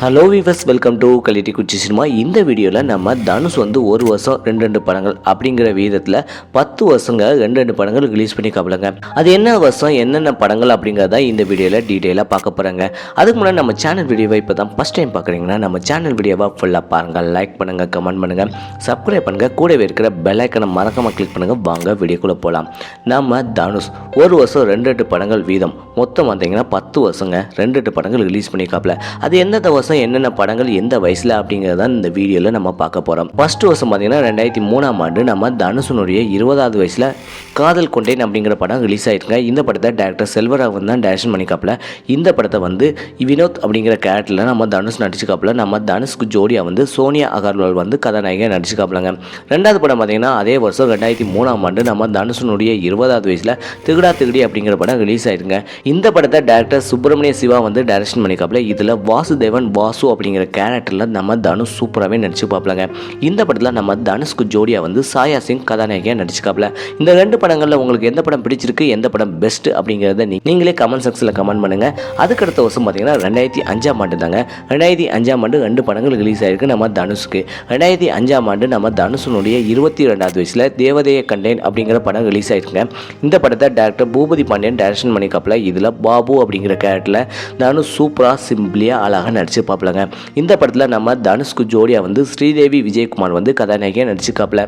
Hello viewers welcome to கலிட்டி குச்சி cinema இந்த வீடியோவில் நம்ம தனுஷ் வந்து ஒரு வருஷம் ரெண்டு ரெண்டு படங்கள் அப்படிங்கிற விதத்தில் பத்து வருஷங்க ரெண்டு ரெண்டு படங்கள் ரிலீஸ் பண்ணி காப்பிடுங்க அது என்ன வருஷம் என்னென்ன படங்கள் அப்படிங்கிறத இந்த வீடியோவில் டீட்டெயிலாக பார்க்க போகிறாங்க அதுக்கு முன்னாடி நம்ம சேனல் வீடியோவை இப்போ தான் ஃபஸ்ட் டைம் பார்க்குறீங்கன்னா நம்ம சேனல் வீடியோவை ஃபுல்லாக பாருங்கள் லைக் பண்ணுங்கள் கமெண்ட் பண்ணுங்கள் சப்ஸ்கிரைப் பண்ணுங்கள் கூடவே இருக்கிற பெலைக்கனை மறக்காமல் கிளிக் பண்ணுங்கள் வாங்க வீடியோக்குள்ளே போகலாம் நம்ம தனுஷ் ஒரு வருஷம் ரெண்டு ரெண்டு படங்கள் வீதம். மொத்தம் வந்தீங்கன்னா பத்து வருஷங்க ரெண்டு ரெண்டு படங்கள் ரிலீஸ் பண்ணி பண்ணிக்காப்ல அது எந்தெந்த வருஷம் என்னென்ன படங்கள் எந்த வயசில் அப்படிங்கிறத இந்த வீடியோவில் நம்ம பார்க்க போகிறோம் ஃபர்ஸ்ட் வருஷம் பார்த்தீங்கன்னா ரெண்டாயிரத்தி மூணாம் ஆண்டு நம்ம தனுஷனுடைய இருபதாவது வயசில் காதல் கொண்டேன் அப்படிங்கிற படம் ரிலீஸ் ஆயிருக்குங்க. இந்த படத்தை டேரக்டர் செல்வராகவன் தான் டேரக்ஷன் பண்ணிக்காப்பில் இந்த படத்தை வந்து வினோத் அப்படிங்கிற கேரக்டரில் நம்ம தனுஷ் நடிச்சுக்காப்புல நம்ம தனுஷ்க்கு ஜோடியாக வந்து சோனியா அகர்வால் வந்து கதாநாயகன் நடிச்சுக்காப்புலங்க ரெண்டாவது படம் பார்த்தீங்கன்னா அதே வருஷம் ரெண்டாயிரத்தி மூணாம் ஆண்டு நம்ம தனுஷனுடைய இருபதாவது வயசில் திகடா திகடி அப்படிங்கிற படம் ரிலீஸ் ஆயிருங்க இந்த படத்தை டேரக்டர் சுப்பிரமணிய சிவா வந்து டைரக்ஷன் பண்ணிக்காப்புல இதில் வாசுதேவன் வாசு அப்படிங்கிற கேரக்டரில் நம்ம தனுஷ் சூப்பராகவே நடிச்சு பார்ப்பலங்க. இந்த படத்தில் நம்ம தனுஷ்க்கு ஜோடியாக வந்து சாயா சிங் கதாநாயகியாக நடிச்சுக்காப்ல. இந்த ரெண்டு படங்களில் உங்களுக்கு எந்த படம் பிடிச்சிருக்கு எந்த படம் பெஸ்ட் அப்படிங்கிறத நீ- நீங்களே கமெண்ட் செக்ஷனில் கமெண்ட் பண்ணுங்கள் அதுக்கடுத்த வருஷம் பார்த்தீங்கன்னா ரெண்டாயிரத்தி அஞ்சாம் ஆண்டு தாங்க. ரெண்டாயிரத்தி அஞ்சாம் ஆண்டு ரெண்டு படங்கள் ரிலீஸ் ஆயிருக்கு நம்ம தனுஷ்க்கு. ரெண்டாயிரத்தி அஞ்சாம் ஆண்டு நம்ம தனுஷனுடைய இருபத்தி ரெண்டாவது வயசில் தேவதைய கண்டேன் அப்படிங்கிற படம் ரிலீஸ் ஆயிருக்குங்க. இந்த படத்தை டேரக்டர் பூபதி பாண்டியன் டைரக்ஷன் பண்ணிக்காப்பில் இதில் பாபு அப்படிங்கிற கேரக்டரில் தனுஷ் சூப்பராக சிம்பிளியாக அழகாக நடிச்சு பார்ப்பலங்க இந்த படத்தில் நம்ம தனுஷ்கு ஜோடியாக வந்து ஸ்ரீதேவி விஜயகுமார் வந்து கதாநாயகியாக நடிச்சுக்காப்புல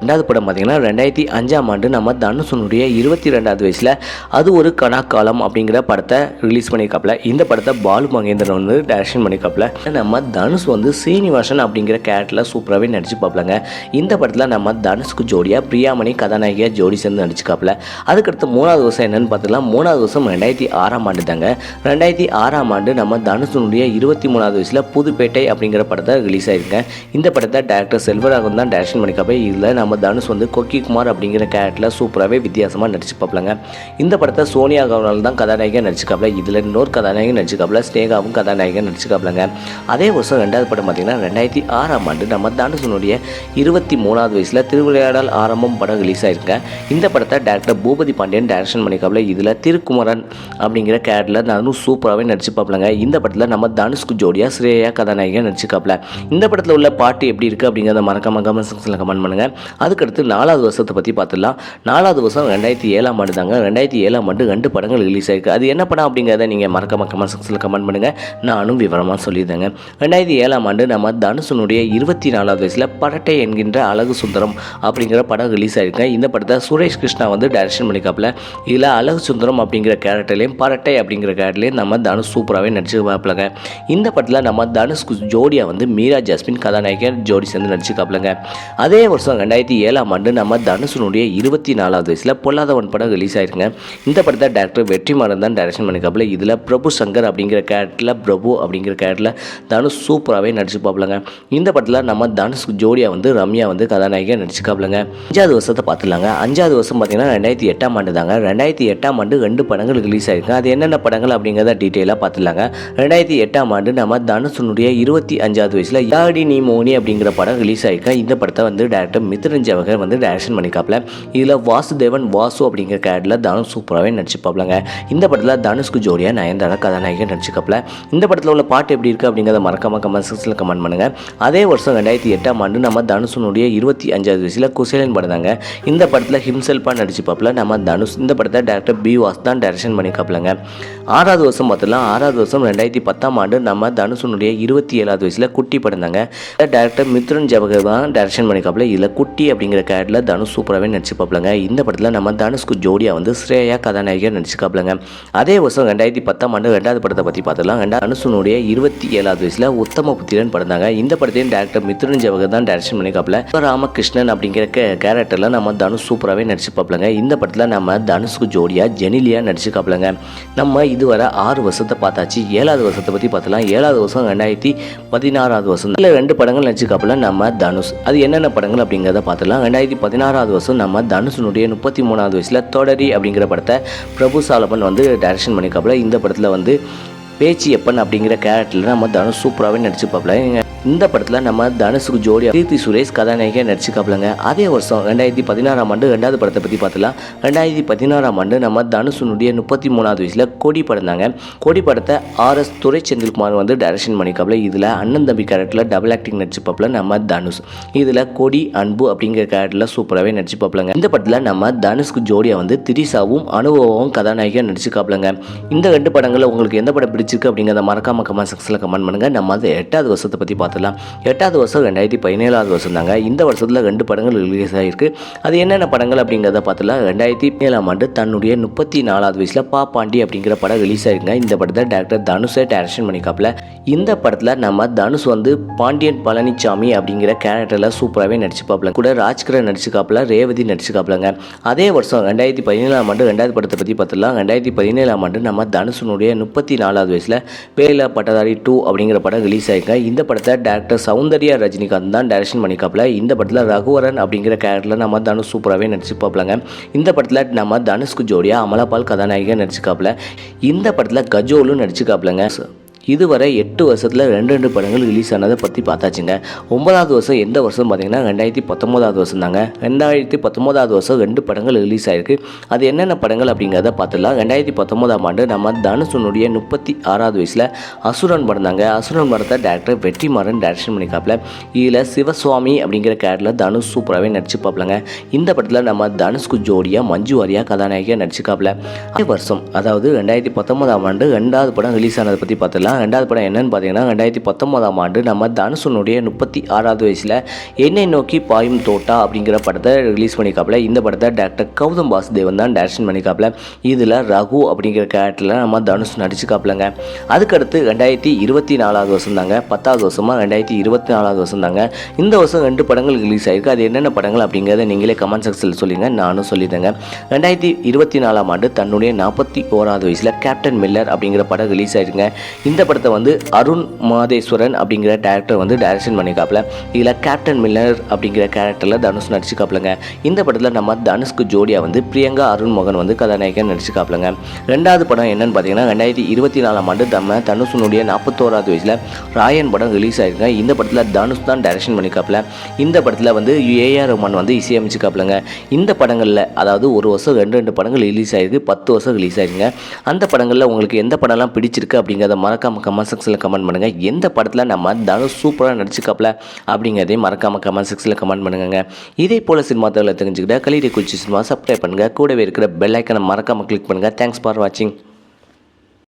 ரெண்டாவது படம் பார்த்தீங்கன்னா ரெண்டாயிரத்தி அஞ்சாம் ஆண்டு நம்ம தனுஷனுடைய இருபத்தி ரெண்டாவது வயசில் அது ஒரு கணாக்காலம் அப்படிங்கிற படத்தை ரிலீஸ் பண்ணியிருக்காப்புல. இந்த படத்தை பாலு மகேந்திரன் வந்து டைரக்ஷன் பண்ணியிருக்காப்புல. நம்ம தனுஷ் வந்து சீனிவாசன் அப்படிங்கிற கேரக்டரில் சூப்பராகவே நடிச்சு பார்ப்பலங்க. இந்த படத்தில் நம்ம தனுஷ்க்கு ஜோடியாக பிரியாமணி கதாநாயகியாக ஜோடி சேர்ந்து நடிச்சுக்காப்புல. அதுக்கடுத்து மூணாவது வருஷம் என்னென்னு பார்த்துக்கலாம் மூணாவது வருஷம் ரெண்டாயிரத்தி ஆறாம் ஆண்டு தாங்க ரெண்டாயிரத்தி ஆறாம் ஆண்டு நம்ம தனுஷனுடைய இருபத்தி மூணாவது வயசில் புதுப்பேட்டை அப்படிங்கிற படத்தை ரிலீஸ் ஆயிருங்க. இந்த படத்தை டேரக்டர் செல்வராகவன் தான் டைரக்ஷன் பண்ணிக்காப்பே இதில் நம்ம நம்ம தனுஷ் வந்து கொக்கி குமார் அப்படிங்கிற கேரக்டரில் சூப்பராகவே வித்தியாசமாக நடிச்சு பார்ப்பலங்க இந்த படத்தை சோனியா கவர்னால் தான் கதாநாயகன் நடிச்சுக்காப்ல. இதில் இன்னொரு கதாநாயகன் நடிச்சுக்காப்புல ஸ்னேகாவும் கதாநாயகன் நடிச்சுக்காப்பிலங்க அதே வருஷம் ரெண்டாவது படம் பார்த்தீங்கன்னா ரெண்டாயிரத்தி ஆறாம் ஆண்டு நம்ம தனுஷனுடைய இருபத்தி மூணாவது வயசில் திருவிளையாடல் ஆரம்பம் படம் ரிலீஸ் ஆயிருங்க இந்த படத்தை டேரக்டர் பூபதி பாண்டியன் டைரக்ஷன் பண்ணிக்காப்புல இதில் திருக்குமரன் அப்படிங்கிற கேரக்டரில் தனுஷ் சூப்பராகவே நடிச்சு பார்ப்பலங்க இந்த படத்தில் நம்ம தனுஷ்க்கு ஜோடியாக ஸ்ரேயா கதாநாயகன் நடிச்சுக்காப்ல. இந்த படத்தில் உள்ள பாட்டு எப்படி இருக்குது அப்படிங்கிறத மறக்காம கமெண்ட் செக்ஷனில் கமெண்ட் பண்ணுங்கள் அதுக்கடுத்து நாலாவது வருஷத்தை பற்றி பார்த்துடலாம். நாலாவது வருஷம் ரெண்டாயிரத்தி ஏழாம் ஆண்டு தாங்க. ரெண்டாயிரத்தி ஏழாம் ஆண்டு ரெண்டு படங்கள் ரிலீஸ் ஆயிருக்கு. அது என்ன படம் அப்படிங்கிறத நீங்கள் மறக்காம கமெண்ட் செக்ஷனில் கமெண்ட் பண்ணுங்கள் நானும் விவரமாக சொல்லியிருந்தேங்க ரெண்டாயிரத்தி ஏழாம் ஆண்டு நம்ம தனுஷனுடைய இருபத்தி நாலாவது வயசில் பரட்டை என்கின்ற அழகு சுந்தரம் அப்படிங்கிற படம் ரிலீஸ் ஆயிருக்கு இந்த படத்தை சுரேஷ் கிருஷ்ணா வந்து டைரக்ஷன் பண்ணிக்காப்புல இதில் அழகு சுந்தரம் அப்படிங்கிற கேரக்டர்லேயும் பரட்டை அப்படிங்கிற கேரக்டர்லேயும் நம்ம தனுஷ் சூப்பராகவே நடிச்சு பார்ப்பலங்க இந்த படத்தில் நம்ம தனுஷ்க்கு ஜோடியாக வந்து மீரா ஜாஸ்மின் கதாநாயகர் ஜோடி சேர்ந்து நடிச்சுக்காப்புலங்க அதே வருஷம் ரெண்டாயிரத்தி ஏழாம் ஆண்டு நம்ம தனுஷனுடைய இருபத்தி நாலாவது வயசில் பொல்லாதவன் படம் ரிலீஸ் ஆயிருங்க இந்த படத்தை டேரக்டர் வெற்றிமாறன் தான் டைரக்ஷன் பண்ணிக்காப்புல இதில் பிரபு சங்கர் அப்படிங்கிற கேரக்டரில் பிரபு அப்படிங்கிற கேரக்டரில் தனுஷ் சூப்பராகவே நடிச்சு பார்ப்பலங்க. இந்த படத்தில் நம்ம தனுஷ் ஜோடியாக வந்து ரம்யா வந்து கதாநாயகியாக நடிச்சுக்காப்புலங்க. அஞ்சாவது வருஷத்தை பார்த்துலாங்க அஞ்சாவது வருஷம் பார்த்தீங்கன்னா ரெண்டாயிரத்தி எட்டாம் ஆண்டு தாங்க. ரெண்டாயிரத்தி எட்டாம் ஆண்டு ரெண்டு படங்கள் ரிலீஸ் ஆயிருக்கு அது என்னென்ன படங்கள் அப்படிங்கிறத டீட்டெயிலாக பார்த்துலாங்க ரெண்டாயிரத்தி எட்டாம் ஆண்டு நம்ம தனுஷனுடைய இருபத்தி அஞ்சாவது வயசில் யாடி நீ மோனி அப்படிங்கிற படம் ரிலீஸ் ஆயிருக்கு இந்த படத்தை வந்து டேரக்டர் மித்ரன் ஜவஹர் வந்து டைரக்ஷன் பண்ணிக்காப்புல. இதில் வாசுதேவன் வாசு அப்படிங்கிற கேரக்டரில் தனுஷ் சூப்பராகவே நடிச்சுப்பாப்லங்க இந்த படத்தில் தனுஷ்க்கு ஜோடியாக நயன்தாரா கதாநாயகன் நடிச்சுக்காப்புல. இந்த படத்தில் உள்ள பாட்டு எப்படி இருக்குது அப்படிங்கிறத மறக்காம கமெண்ட் செக்ஷனில் கமெண்ட் பண்ணுங்கள் அதே வருஷம் ரெண்டாயிரத்தி எட்டாம் ஆண்டு நம்ம தனுஷனுடைய இருபத்தி அஞ்சாவது வயசில் குசேலன் படம் தாங்க இந்த படத்தில் ஹிம்செல்ஃபாக நடிச்சுப்பாப்பில் நம்ம தனுஷ். இந்த படத்தை டேரக்டர் பி வாஸ் தான் டைரக்ஷன் பண்ணிக்காப்புலங்க. ஆறாவது வருஷம் பார்த்துலாம் ஆறாவது வருஷம் ரெண்டாயிரத்தி பத்தாம் ஆண்டு நம்ம தனுஷனுடைய இருபத்தி ஏழாவது வயசில் குட்டி படம் தாங்க டேரக்டர் மித்ரன் ஜவஹர் தான் டைரக்ஷன் பண்ணிக்காப்புல. இதில் குட்டி அப்படிங்கிற கேரக்டரில் தனுஷ் சூப்பராகவே நடிச்சுப்பாப்புலங்க இந்த படத்தில் நம்ம தனுஷ்க்கு ஜோடியாக வந்து ஸ்ரேயா கதாநாயகியாக நடிச்சுக்காப்புலங்க அதே வருஷம் ரெண்டாயிரத்தி பத்தாம் ஆண்டு ரெண்டாவது படத்தை பற்றி பார்த்துலாம் ரெண்டா தனுஷனுடைய இருபத்தி ஏழாவது வயசில் உத்தம புத்திரன் படந்தாங்க இந்த படத்தையும் டேரக்டர் மித்ரன் ஜவகர் தான் டேரக்ஷன் பண்ணிக்காப்புல ராமகிருஷ்ணன் அப்படிங்கிற கேரக்டரில் நம்ம தனுஷ் சூப்பராகவே நடிச்சுப்பாப்புலங்க இந்த படத்தில் நம்ம தனுஷ்க்கு ஜோடியாக ஜெனிலியா நடிச்சுக்காப்புலங்க நம்ம இதுவரை ஆறு வருஷத்தை பார்த்தாச்சு. ஏழாவது வருஷத்தை பற்றி பார்த்தலாம் ஏழாவது வருஷம் ரெண்டாயிரத்தி பதினாறாவது வருஷம் இல்லை ரெண்டு படங்கள் நடிச்சுக்காப்புல நம்ம தனுஷ். அது என்னென்ன படங்கள் அப்படிங்கிறத பார்த்துலாம் ரெண்டாயிரத்தி பதினாறாவது வருஷம் நம்ம தனுஷனுடைய முப்பத்தி மூணாவது வயசில் தொடரி அப்படிங்கிற படத்தை பிரபு சாலமன் வந்து டைரக்ஷன் பண்ணிக்காப்புல இந்த படத்தில் வந்து பேச்சு எப்பன் அப்படிங்கிற கேரக்டரில் நம்ம தனுஷ் சூப்பராகவே நடிச்சுப்பாப்ல இந்த படத்தில் நம்ம தனுஷுக்கு ஜோடியா கீர்த்தி சுரேஷ் கதாநாயகியாக நடிச்சுக்காப்லங்க அதே வருஷம் ரெண்டாயிரத்தி பதினாறாம் ஆண்டு ரெண்டாவது படத்தை பற்றி பார்த்துலாம் ரெண்டாயிரத்தி பதினாறாம் ஆண்டு நம்ம தனுஷனுடைய முப்பத்தி மூணாவது வயசில் கொடி படம் தாங்க. கொடி படத்தை ஆர்எஸ் துரை செந்தில்குமார் வந்து டைரக்ஷன் பண்ணிக்காப்ல இதில் அண்ணன் தம்பி கேரக்டரில் டபுள் ஆக்டிங் நடிச்சுப்பாப்ல நம்ம தனுஷ். இதில் கொடி அன்பு அப்படிங்கிற கேரக்டரில் சூப்பராகவே நடிச்சுப்பாப்லங்க இந்த படத்தில் நம்ம தனுஷ்க்கு ஜோடியாக வந்து திரிசாவும் அனுபவமும் கதாநாயகியாக நடிச்சுக்காப்லங்க இந்த ரெண்டு படங்களில் உங்களுக்கு எந்த படம் பிடிச்சிருக்கு அப்படிங்கிறத மறக்காம கமெண்ட் செக்ஷனில் கமெண்ட் பண்ணுங்கள் நம்ம அது எட்டாவது வருஷத்தை பற்றி பார்த்துடலாம். எட்டாவது வருஷம் ரெண்டாயிரத்தி பதினேழாவது வருஷம் தாங்க. இந்த வருஷத்தில் ரெண்டு படங்கள் ரிலீஸ் ஆகிருக்கு அது என்னென்ன படங்கள் அப்படிங்கிறத பார்த்துலாம் ரெண்டாயிரத்தி ஏழாம் ஆண்டு தன்னுடைய முப்பத்தி நாலாவது வயசில் பா பாண்டி அப்படிங்கிற படம் ரிலீஸ் ஆகிருங்க இந்த படத்தை டேரக்டர் தனுஷை டைரக்ஷன் பண்ணிக்காப்புல இந்த படத்தில் நம்ம தனுஷ் வந்து பாண்டியன் பழனிசாமி அப்படிங்கிற கேரக்டரில் சூப்பராகவே நடிச்சுப்பாப்பில். கூட ராஜ்கிரண் நடிச்சுக்காப்புல ரேவதி நடிச்சுக்காப்புலங்க. அதே வருஷம் ரெண்டாயிரத்தி பதினேழாம் ஆண்டு ரெண்டாவது படத்தை பற்றி பார்த்துலாம் ரெண்டாயிரத்தி பதினேழாம் ஆண்டு நம்ம தனுஷனுடைய முப்பத்தி நாலாவது வயசில் பேல பட்டதாரி டூ அப்படிங்கிற படம் ரிலீஸ் ஆயிருங்க இந்த படத்தை டேரக்டர் சௌந்தர்யா ரஜினிகாந்த் தான் டைரக்ஷன் பண்ணிக்காப்புல இந்த படத்தில் ரகுவரன் அப்படிங்கிற கேரக்டரில் நம்ம தனுஷ் சூப்பராகவே நடிச்சுப்பாப்புலங்க இந்த படத்தில் நம்ம தனுஷ்க்கு ஜோடியாக அமலாபால் கதாநாயகியாக நடிச்சுக்காப்புல இந்த படத்தில் கஜோலும் நடிச்சுக்காப்புலங்க இதுவரை எட்டு வருஷத்தில் ரெண்டு ரெண்டு படங்கள் ரிலீஸ் ஆனதை பற்றி பார்த்தாச்சுங்க. ஒன்பதாவது வருஷம் எந்த வருஷம் பார்த்தீங்கன்னா ரெண்டாயிரத்தி பத்தொம்போதாவது வருஷம் தாங்க. ரெண்டாயிரத்தி பத்தொம்போதாவது வருஷம் ரெண்டு படங்கள் ரிலீஸ் ஆயிருக்கு. அது என்னென்ன படங்கள் அப்படிங்கிறத பார்த்துலாம் ரெண்டாயிரத்தி பத்தொம்போதாம் ஆண்டு நம்ம தனுஷனுடைய முப்பத்தி ஆறாவது வயசில் அசுரன் படம் தாங்க. அசுரன் படத்தை டேரக்டர் வெற்றிமாறன் டேரக்ஷன் பண்ணிக்காப்புல இதில் சிவசுவாமி அப்படிங்கிற கேரக்டரில் தனுஷ் சூப்பராகவே நடிச்சுப்பாப்புலங்க. இந்த படத்தில் நம்ம தனுஷ்கு ஜோடியாக மஞ்சு வாரியா கதாநாயகியாக நடிச்சுக்காப்புல. அதே வருஷம் அதாவது ரெண்டாயிரத்தி பத்தொன்பதாம் ஆண்டு ரெண்டாவது படம் ரிலீஸ் ஆனதை பற்றி பார்த்துலாம் ரெண்டாவது படம் என்னன்னு பார்த்தீங்கன்னா ரெண்டாயிரத்தி பத்தொன்பதாம் ஆண்டு நம்ம தனுஷனுடைய முப்பத்தி ஆறாவது வயசில் என்னை நோக்கி பாயும் தோட்டா அப்படிங்கிற படத்தை ரிலீஸ் பண்ணிக்காப்புல இந்த படத்தை டாக்டர் கௌதம் வாசுதேவன் தான் டேரக்ஷன் பண்ணிக்காப்புல இதில் ரகு அப்படிங்கிற கேரக்டரில் நம்ம தனுஷ் நடிச்சுக்காப்பிலங்க அதுக்கடுத்து ரெண்டாயிரத்தி இருபத்தி நாலாவது வருஷம் தாங்க. பத்தாவது வருஷமாக ரெண்டாயிரத்தி இருபத்தி நாலாவது வருஷம் தாங்க. இந்த வருஷம் ரெண்டு படங்கள் ரிலீஸ் ஆயிருக்கு. அது என்னென்ன படங்கள் அப்படிங்கிறத நீங்களே கமெண்ட் செக்ஷனில் சொல்லுங்க. நானும் சொல்லித்தேங்க ரெண்டாயிரத்தி இருபத்தி நாலாம் ஆண்டு தன்னுடைய நாற்பத்தி ஓராவது வயசில் கேப்டன் மில்லர் அப்படிங்கிற படம் ரிலீஸ் ஆயிருங்க இந்த இந்த படத்தை வந்து அருண் மாதேஸ்வரன் அப்படிங்கிற டேரக்டர் வந்து டைரக்ஷன் பண்ணிக்காப்புல இதில் கேப்டன் மில்லர் அப்படிங்கிற கேரக்டரில் தனுஷ் நடிச்சுக்காப்புலங்க இந்த படத்தில் நம்ம தனுஷ்க்கு ஜோடியாக வந்து பிரியங்கா அருண் மோகன் வந்து கதாநாயகன் நடிச்சுக்காப்புலங்க ரெண்டாவது படம் என்னன்னு பார்த்தீங்கன்னா ரெண்டாயிரத்தி இருபத்தி நாலாம் ஆண்டு நம்ம தனுஷனுடைய நாற்பத்தோராவது வயசில் ராயன் படம் ரிலீஸ் ஆயிருங்க இந்த படத்தில் தனுஷ் தான் டைரக்ஷன் பண்ணிக்காப்புல இந்த படத்தில் வந்து ஏஆர் ரஹ்மான் வந்து இசையமைச்சுக்காப்புலங்க இந்த படங்களில் அதாவது ஒரு வருஷம் ரெண்டு ரெண்டு படங்கள் ரிலீஸ் ஆயிருக்கு பத்து வருஷம் ரிலீஸ் ஆயிருங்க அந்த படங்களில் உங்களுக்கு எந்த படம்லாம் பிடிச்சிருக்கு அப்படிங்கிறத மறக்காம கமெண்ட் செக்ஷனில் கமெண்ட் பண்ணுங்கள் எந்த படத்தில் நம்ம தனுஷ் சூப்பராக நடிச்சுக்காப்புல அப்படிங்கிறதையும் மறக்காம கமெண்ட் செக்ஷனில் கமெண்ட் பண்ணுங்க இதே போல் சினிமா தகவலை தெரிஞ்சுக்கிட்ட கலிடி குச்சி சினிமா சப்ஸ்கிரைப் பண்ணுங்கள் கூடவே இருக்கிற பெல் ஐக்கனை மறக்காம கிளிக் பண்ணுங்கள் தேங்க்ஸ் ஃபார் வாட்சிங்